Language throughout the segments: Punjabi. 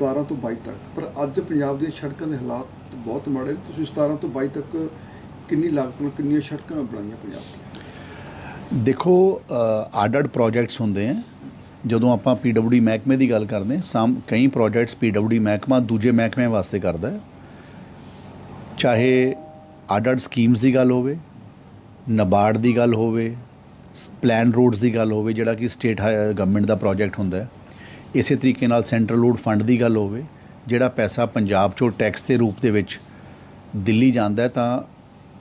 17 ਤੋਂ 22 ਤੱਕ। ਪਰ ਅੱਜ ਪੰਜਾਬ ਦੀਆਂ ਸੜਕਾਂ ਦੇ ਹਾਲਾਤ ਬਹੁਤ ਮਾੜੇ ਨੇ। ਤੁਸੀਂ 17 ਤੋਂ 22 ਤੱਕ ਕਿੰਨੀ ਲਾਗਤ ਨਾਲ ਕਿੰਨੀਆਂ ਸੜਕਾਂ ਬਣਾਈਆਂ ਪੰਜਾਬ ਦੀਆਂ? ਦੇਖੋ ਆਡਡ ਪ੍ਰੋਜੈਕਟਸ ਹੁੰਦੇ ਆ। ਜਦੋਂ ਆਪਾਂ ਪੀਡਬਲਯੂ ਮਹਿਕਮੇ ਦੀ ਗੱਲ ਕਰਦੇ ਹਾਂ, ਸਮ, ਕਈ ਪ੍ਰੋਜੈਕਟਸ ਪੀਡਬਲਯੂ ਮਹਿਕਮਾ ਦੂਜੇ ਮਹਿਕਮਿਆਂ ਵਾਸਤੇ ਕਰਦਾ ਹੈ। ਚਾਹੇ ਆਡਡ ਸਕੀਮਸ ਦੀ ਗੱਲ ਹੋਵੇ, ਨਬਾਰਡ ਦੀ ਗੱਲ ਹੋਵੇ ਪਲਾਨ ਰੋਡਸ ਦੀ ਗੱਲ ਹੋਵੇ, ਜਿਹੜਾ ਕਿ ਸਟੇਟ ਗਵਰਨਮੈਂਟ ਦਾ ਪ੍ਰੋਜੈਕਟ ਹੁੰਦਾ ਹੈ। ਇਸੇ ਤਰੀਕੇ ਨਾਲ ਸੈਂਟਰਲ ਰੋਡ ਫੰਡ ਦੀ ਗੱਲ ਹੋਵੇ, ਜਿਹੜਾ ਪੈਸਾ ਪੰਜਾਬ ਚੋਂ ਟੈਕਸ ਦੇ ਰੂਪ ਦੇ ਵਿੱਚ ਦਿੱਲੀ ਜਾਂਦਾ ਹੈ, ਤਾਂ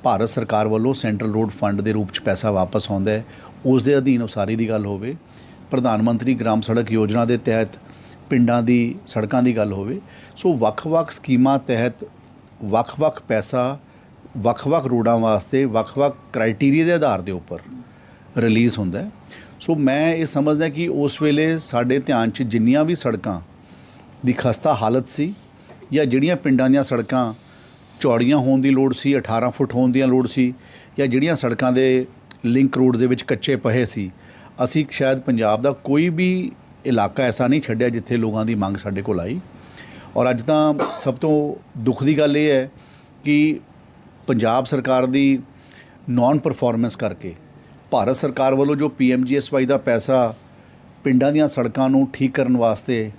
ਭਾਰਤ ਸਰਕਾਰ ਵੱਲੋਂ ਸੈਂਟਰਲ ਰੋਡ ਫੰਡ ਦੇ ਰੂਪ ਚ ਪੈਸਾ ਵਾਪਸ ਆਉਂਦਾ ਹੈ। ਉਸ ਦੇ ਅਧੀਨ ਉਸਾਰੀ ਦੀ ਗੱਲ ਹੋਵੇ, ਪ੍ਰਧਾਨ ਮੰਤਰੀ ਗ੍ਰਾਮ ਸੜਕ ਯੋਜਨਾ ਦੇ ਤਹਿਤ ਪਿੰਡਾਂ ਦੀ ਸੜਕਾਂ ਦੀ ਗੱਲ ਹੋਵੇ, ਸੋ ਵੱਖ-ਵੱਖ ਸਕੀਮਾਂ ਤਹਿਤ ਵੱਖ-ਵੱਖ ਪੈਸਾ, ਵੱਖ-ਵੱਖ ਰੋਡਾਂ ਵਾਸਤੇ ਵੱਖ-ਵੱਖ ਕ੍ਰਾਈਟੇਰੀਆ ਦੇ ਆਧਾਰ ਦੇ ਉੱਪਰ ਰਿਲੀਜ਼ ਹੁੰਦਾ ਹੈ। ਸੋ ਮੈਂ ਇਹ ਸਮਝਦਾ ਕਿ ਉਸ ਵੇਲੇ ਸਾਡੇ ਧਿਆਨ 'ਚ ਜਿੰਨੀਆਂ ਵੀ ਸੜਕਾਂ ਦੀ ਖਸਤਾ ਹਾਲਤ ਸੀ ਜਾਂ ਜਿਹੜੀਆਂ ਪਿੰਡਾਂ ਦੀਆਂ ਸੜਕਾਂ ਚੌੜੀਆਂ ਹੋਣ ਦੀ ਲੋੜ ਸੀ 18 ਫੁੱਟ ਹੋਣ ਦੀਆਂ ਲੋੜ ਸੀ ਜਾਂ ਜਿਹੜੀਆਂ ਸੜਕਾਂ ਦੇ ਲਿੰਕ ਰੋਡ ਦੇ ਵਿੱਚ ਕੱਚੇ ਪਹੇ ਸੀ, ਅਸੀਂ ਸ਼ਾਇਦ ਪੰਜਾਬ ਦਾ ਕੋਈ ਵੀ ਇਲਾਕਾ ਐਸਾ ਨਹੀਂ ਛੱਡਿਆ ਜਿੱਥੇ ਲੋਕਾਂ ਦੀ ਮੰਗ ਸਾਡੇ ਕੋਲ ਆਈ। ਔਰ ਅੱਜ ਤਾਂ ਸਭ ਤੋਂ ਦੁੱਖ ਦੀ ਗੱਲ ਇਹ ਹੈ ਕਿ ਪੰਜਾਬ ਸਰਕਾਰ ਦੀ ਨਾਨ ਪਰਫਾਰਮੈਂਸ ਕਰਕੇ ਭਾਰਤ ਸਰਕਾਰ ਵੱਲੋਂ ਜੋ ਪੀਐਮਜੀਐਸਵਾਈ ਦਾ ਪੈਸਾ ਪਿੰਡਾਂ ਦੀਆਂ ਸੜਕਾਂ ਨੂੰ ਠੀਕ ਕਰਨ ਵਾਸਤੇ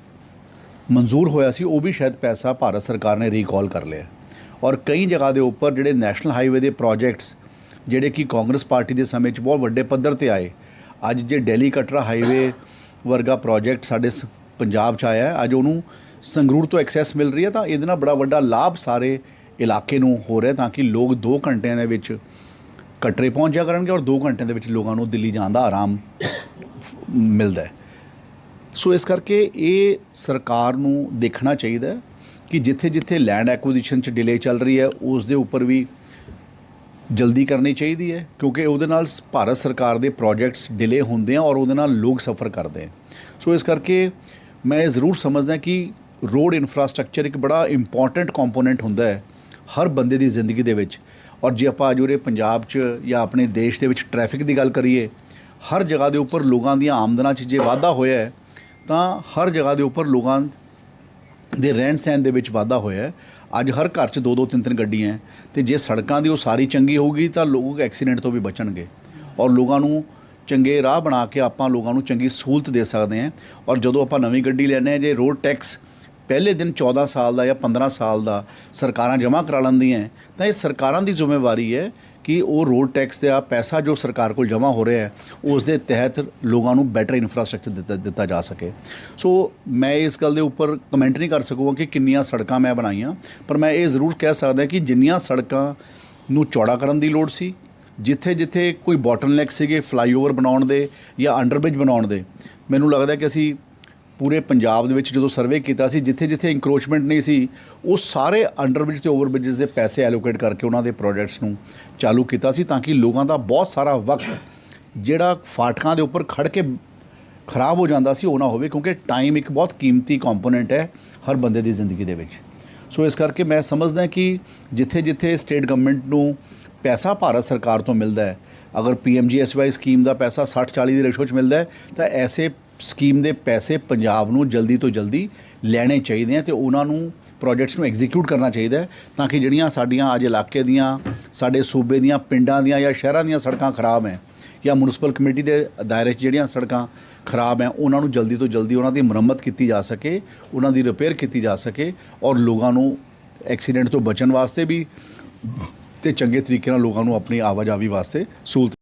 ਮਨਜ਼ੂਰ ਹੋਇਆ ਸੀ, ਉਹ ਵੀ ਸ਼ਾਇਦ ਪੈਸਾ ਭਾਰਤ ਸਰਕਾਰ ਨੇ ਰੀਕਾਲ ਕਰ ਲਿਆ ਔਰ ਕਈ ਜਗ੍ਹਾ ਦੇ ਉੱਪਰ ਜਿਹੜੇ ਨੈਸ਼ਨਲ ਹਾਈਵੇ ਦੇ ਪ੍ਰੋਜੈਕਟਸ ਜਿਹੜੇ ਕਿ ਕਾਂਗਰਸ ਪਾਰਟੀ ਦੇ ਸਮੇਂ 'ਚ ਬਹੁਤ ਵੱਡੇ ਪੱਧਰ ਤੇ ਆਏ, ਅੱਜ ਜੇ ਦਿੱਲੀ ਕਟਰਾ ਹਾਈਵੇ ਵਰਗਾ ਪ੍ਰੋਜੈਕਟ ਸਾਡੇ ਸ- ਪੰਜਾਬ 'ਚ ਆਇਆ ਅੱਜ ਉਹਨੂੰ ਸੰਗਰੂਰ ਤੋਂ ਐਕਸੈਸ ਮਿਲ ਰਹੀ ਹੈ, ਤਾਂ ਇਹਦੇ ਨਾਲ ਬੜਾ ਵੱਡਾ ਲਾਭ ਸਾਰੇ ਇਲਾਕੇ ਨੂੰ ਹੋ ਰਿਹਾ ਤਾਂ ਕਿ ਲੋਕ 2 ਘੰਟਿਆਂ ਦੇ ਵਿੱਚ ਕਟਰੇ ਪਹੁੰਚਿਆ ਕਰਨਗੇ ਔਰ 2 ਘੰਟਿਆਂ ਦੇ ਵਿੱਚ ਲੋਕਾਂ ਨੂੰ ਦਿੱਲੀ ਜਾਣ ਦਾ ਆਰਾਮ ਮਿਲਦਾ ਹੈ। ਸੋ ਇਸ ਕਰਕੇ ਇਹ ਸਰਕਾਰ ਨੂੰ ਦੇਖਣਾ ਚਾਹੀਦਾ ਕਿ ਜਿੱਥੇ-ਜਿੱਥੇ ਲੈਂਡ ਐਕੁਜੀਸ਼ਨ 'ਚ ਡਿਲੇ ਚੱਲ ਰਹੀ ਹੈ, ਉਸ ਦੇ ਉੱਪਰ ਵੀ ਜਲਦੀ ਕਰਨੀ ਚਾਹੀਦੀ ਹੈ, ਕਿਉਂਕਿ ਉਹਦੇ ਨਾਲ ਸ- ਭਾਰਤ ਸਰਕਾਰ ਦੇ ਪ੍ਰੋਜੈਕਟਸ ਡਿਲੇ ਹੁੰਦੇ ਆ ਔਰ ਉਹਦੇ ਨਾਲ ਲੋਕ ਸਫਰ ਕਰਦੇ ਆ। ਸੋ ਇਸ ਕਰਕੇ ਮੈਂ ਇਹ ਜ਼ਰੂਰ ਸਮਝਦਾ ਕਿ ਰੋਡ ਇਨਫਰਾਸਟ੍ਰਕਚਰ ਇੱਕ ਬੜਾ ਇੰਪੋਰਟੈਂਟ ਕੰਪੋਨੈਂਟ ਹੁੰਦਾ ਹੈ, ਹਰ ਬੰਦੇ ਦੀ ਜ਼ਿੰਦਗੀ ਦੇ ਵਿੱਚ। ਔਰ ਜੇ ਆਪਾਂ ਅਜੂਰੇ ਪੰਜਾਬ 'ਚ ਜਾਂ ਆਪਣੇ ਦੇਸ਼ ਦੇ ਵਿੱਚ ਟ੍ਰੈਫਿਕ ਦੀ ਗੱਲ ਕਰੀਏ, ਹਰ ਜਗ੍ਹਾ ਦੇ ਉੱਪਰ ਲੋਕਾਂ ਦੀਆਂ ਆਮਦਨਾਂ 'ਚ ਜੇ ਵਾਧਾ ਹੋਇਆ ਹੈ, ਤਾਂ ਹਰ ਜਗ੍ਹਾ ਦੇ ਉੱਪਰ ਲੋਕਾਂ ਦੇ ਰਹਿਣ ਸਹਿਣ ਦੇ ਵਿੱਚ ਵਾਧਾ ਹੋਇਆ ਹੈ। ਅੱਜ ਹਰ ਘਰ 'ਚ ਦੋ ਦੋ ਤਿੰਨ ਤਿੰਨ ਗੱਡੀਆਂ ਹੈ ਤੇ ਜੇ ਸੜਕਾਂ ਦੀ ਉਹ ਸਾਰੀ ਚੰਗੀ ਹੋਊਗੀ ਤਾਂ ਲੋਕ ਐਕਸੀਡੈਂਟ ਤੋਂ ਵੀ ਬਚਣਗੇ ਔਰ ਲੋਕਾਂ ਨੂੰ ਚੰਗੇ ਰਾਹ ਬਣਾ ਕੇ ਆਪਾਂ ਲੋਕਾਂ ਨੂੰ ਚੰਗੀ ਸਹੂਲਤ ਦੇ ਸਕਦੇ ਹਾਂ। ਔਰ ਜਦੋਂ ਆਪਾਂ ਨਵੀਂ ਗੱਡੀ ਲੈਂਦੇ ਹਾਂ, ਜੇ ਰੋਡ ਟੈਕਸ ਪਹਿਲੇ ਦਿਨ 14 ਸਾਲ ਦਾ ਜਾਂ 15 ਸਾਲ ਦਾ ਸਰਕਾਰਾਂ ਜਮ੍ਹਾਂ ਕਰਾ ਲੈਂਦੀਆਂ ਤਾਂ ਇਹ ਸਰਕਾਰਾਂ ਦੀ ਜ਼ਿੰਮੇਵਾਰੀ ਹੈ ਕਿ ਉਹ ਰੋਡ ਟੈਕਸ ਦਾ ਪੈਸਾ ਜੋ ਸਰਕਾਰ ਕੋਲ ਜਮ੍ਹਾਂ ਹੋ ਰਿਹਾ ਹੈ, ਉਸ ਦੇ ਤਹਿਤ ਲੋਕਾਂ ਨੂੰ ਬੈਟਰ ਇਨਫਰਾਸਟ੍ਰਕਚਰ ਦਿੱਤਾ ਦਿੱਤਾ ਜਾ ਸਕੇ। ਸੋ ਮੈਂ ਇਸ ਗੱਲ ਦੇ ਉੱਪਰ ਕਮੈਂਟ ਨਹੀਂ ਕਰ ਸਕੂਗਾ ਕਿ ਕਿੰਨੀਆਂ ਸੜਕਾਂ ਮੈਂ ਬਣਾਈਆਂ, ਪਰ ਮੈਂ ਇਹ ਜ਼ਰੂਰ ਕਹਿ ਸਕਦਾ ਕਿ ਜਿੰਨੀਆਂ ਸੜਕਾਂ ਨੂੰ ਚੌੜਾ ਕਰਨ ਦੀ ਲੋੜ ਸੀ, ਜਿੱਥੇ ਜਿੱਥੇ ਕੋਈ ਬੋਟਲਨੈਕ ਸੀਗੇ ਫਲਾਈਓਵਰ ਬਣਾਉਣ ਦੇ ਜਾਂ ਅੰਡਰਬ੍ਰਿਜ ਬਣਾਉਣ ਦੇ, ਮੈਨੂੰ ਲੱਗਦਾ ਕਿ ਅਸੀਂ ਪੂਰੇ ਪੰਜਾਬ ਦੇ ਵਿੱਚ ਜਦੋਂ ਸਰਵੇ ਕੀਤਾ ਸੀ ਜਿੱਥੇ ਜਿੱਥੇ ਇਨਕਰੋਚਮੈਂਟ ਨਹੀਂ ਸੀ, ਉਹ ਸਾਰੇ ਅੰਡਰਬ੍ਰਿਜ ਤੇ ਓਵਰਬ੍ਰਿਜਸ ਦੇ ਪੈਸੇ ਐਲੋਕੇਟ ਕਰਕੇ ਉਹਨਾਂ ਦੇ ਪ੍ਰੋਜੈਕਟਸ ਨੂੰ ਚਾਲੂ ਕੀਤਾ ਸੀ ਤਾਂ ਕਿ ਲੋਕਾਂ ਦਾ ਬਹੁਤ ਸਾਰਾ ਵਕਤ ਜਿਹੜਾ ਫਾਟਕਾਂ ਦੇ ਉੱਪਰ ਖੜ ਕੇ ਖਰਾਬ ਹੋ ਜਾਂਦਾ ਸੀ, ਉਹ ਨਾ ਹੋਵੇ, ਕਿਉਂਕਿ ਟਾਈਮ ਇੱਕ ਬਹੁਤ ਕੀਮਤੀ ਕੰਪੋਨੈਂਟ ਹੈ ਹਰ ਬੰਦੇ ਦੀ ਜ਼ਿੰਦਗੀ ਦੇ ਵਿੱਚ। ਸੋ ਇਸ ਕਰਕੇ ਮੈਂ ਸਮਝਦਾ ਕਿ ਜਿੱਥੇ ਜਿੱਥੇ ਸਟੇਟ ਗਵਰਨਮੈਂਟ ਨੂੰ ਪੈਸਾ ਭਾਰਤ ਸਰਕਾਰ ਤੋਂ ਮਿਲਦਾ ਹੈ, ਅਗਰ ਪੀਐਮਜੀਐਸਵਾਈ ਸਕੀਮ ਦਾ ਪੈਸਾ 60 40 ਦੀ ਰੇਸ਼ੋ 'ਚ ਮਿਲਦਾ ਹੈ, ਤਾਂ ਐਸੇ ਸਕੀਮ ਦੇ ਪੈਸੇ ਪੰਜਾਬ ਨੂੰ ਜਲਦੀ ਤੋਂ ਜਲਦੀ ਲੈਣੇ ਚਾਹੀਦੇ ਆ ਤੇ ਉਹਨਾਂ ਨੂੰ ਪ੍ਰੋਜੈਕਟਸ ਨੂੰ ਐਗਜ਼ੀਕਿਊਟ ਕਰਨਾ ਚਾਹੀਦਾ ਤਾਂ ਕਿ ਜਿਹੜੀਆਂ ਸਾਡੀਆਂ ਅੱਜ ਇਲਾਕੇ ਦੀਆਂ, ਸਾਡੇ ਸੂਬੇ ਦੀਆਂ, ਪਿੰਡਾਂ ਦੀਆਂ ਜਾਂ ਸ਼ਹਿਰਾਂ ਦੀਆਂ ਸੜਕਾਂ ਖਰਾਬ ਹੈ ਜਾਂ ਮਿਊਨਿਸਪਲ ਕਮੇਟੀ ਦੇ ਦਾਇਰੇ 'ਚ ਜਿਹੜੀਆਂ ਸੜਕਾਂ ਖਰਾਬ ਹੈ, ਉਹਨਾਂ ਨੂੰ ਜਲਦੀ ਤੋਂ ਜਲਦੀ ਉਹਨਾਂ ਦੀ ਮੁਰੰਮਤ ਕੀਤੀ ਜਾ ਸਕੇ, ਉਹਨਾਂ ਦੀ ਰਿਪੇਅਰ ਕੀਤੀ ਜਾ ਸਕੇ ਔਰ ਲੋਕਾਂ ਨੂੰ ਐਕਸੀਡੈਂਟ ਤੋਂ ਬਚਣ ਵਾਸਤੇ ਵੀ ਤੇ ਚੰਗੇ ਤਰੀਕੇ ਨਾਲ ਲੋਕਾਂ ਨੂੰ ਆਪਣੀ ਆਵਾਜਾਈ ਵਾਸਤੇ ਸਹੂਲਤ